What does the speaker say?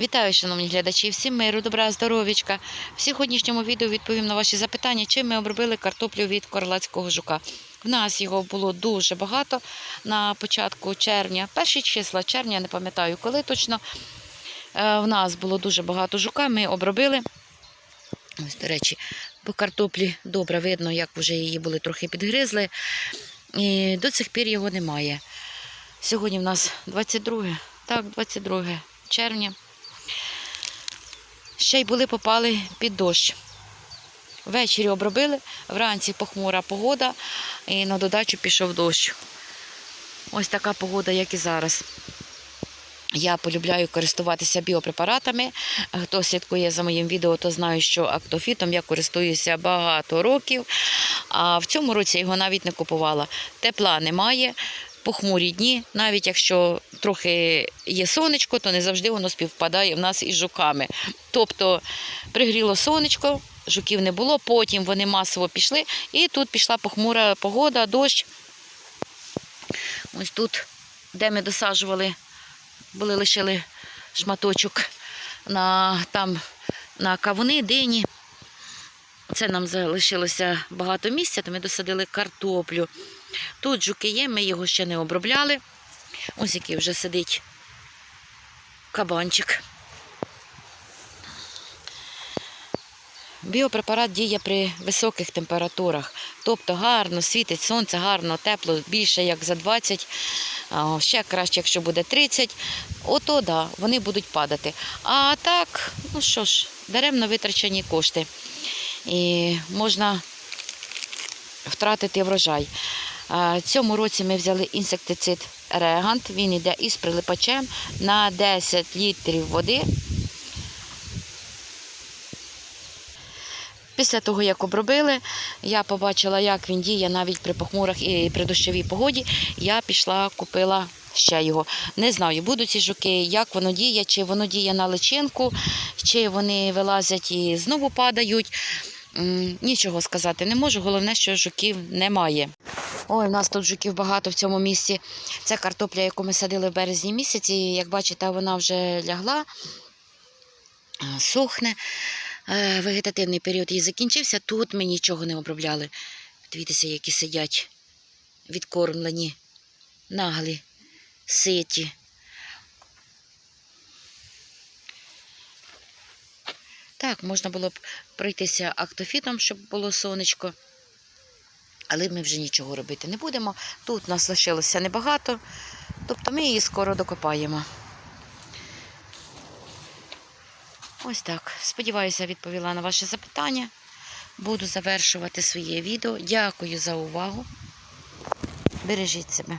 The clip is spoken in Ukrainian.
Вітаю, шановні глядачі, всім миру, добра, здоров'ячка. В сьогоднішньому відео відповім на ваші запитання, чим ми обробили картоплю від корлацького жука. В нас його було дуже багато на початку червня. Перші числа червня, не пам'ятаю коли точно. Е, В нас було дуже багато жука, ми обробили. Ось, до речі, по картоплі добре видно, як вже її були трохи підгризли. І до цих пір його немає. Сьогодні в нас 22, так, 22 червня. Ще й були попали під дощ. Ввечері обробили, вранці похмура погода, і на додачу пішов дощ. Ось така погода, як і зараз. Я полюбляю користуватися біопрепаратами. Хто слідкує за моїм відео, то знає, що актофітом я користуюся багато років, а в цьому році його навіть не купувала. Тепла немає, похмурі дні, навіть якщо трохи є сонечко, то не завжди воно співпадає в нас із жуками. Тобто пригріло сонечко, жуків не було, потім вони масово пішли, і тут пішла похмура погода, дощ. Ось тут, де ми досаджували, були лишили шматочок на, там, на кавуни, дині. Це нам залишилося багато місця, то ми досадили картоплю. Тут жуки є, ми його ще не обробляли. Ось який вже сидить кабанчик. Біопрепарат діє при високих температурах. Тобто гарно світить сонце, гарно, тепло, більше як за 20, ще краще, якщо буде 30. Ото да, вони будуть падати. А так, ну що ж, даремно витрачені кошти. І можна втратити врожай. Цьому році ми взяли інсектицид Регант. Він йде із прилипачем на 10 літрів води. Після того, як обробили, я побачила, як він діє навіть при похмурах і при дощовій погоді. Я пішла, купила ще його. Не знаю, будуть ці жуки, як воно діє, чи воно діє на личинку, чи вони вилазять і знову падають. Нічого сказати не можу. Головне, що жуків немає. Ой, у нас тут жуків багато в цьому місці. Це картопля, яку ми садили в березні місяці. Як бачите, вона вже лягла, а, сохне. Е, Вегетативний період її закінчився. Тут ми нічого не обробляли. Дивіться, які сидять відкормлені, наглі, ситі. Так, можна було б пройтися актофітом, щоб було сонечко. Але ми вже нічого робити не будемо. Тут нас лишилося небагато, тобто ми її скоро докопаємо. Ось так. Сподіваюся, відповіла на ваше запитання. Буду завершувати своє відео. Дякую за увагу. Бережіть себе.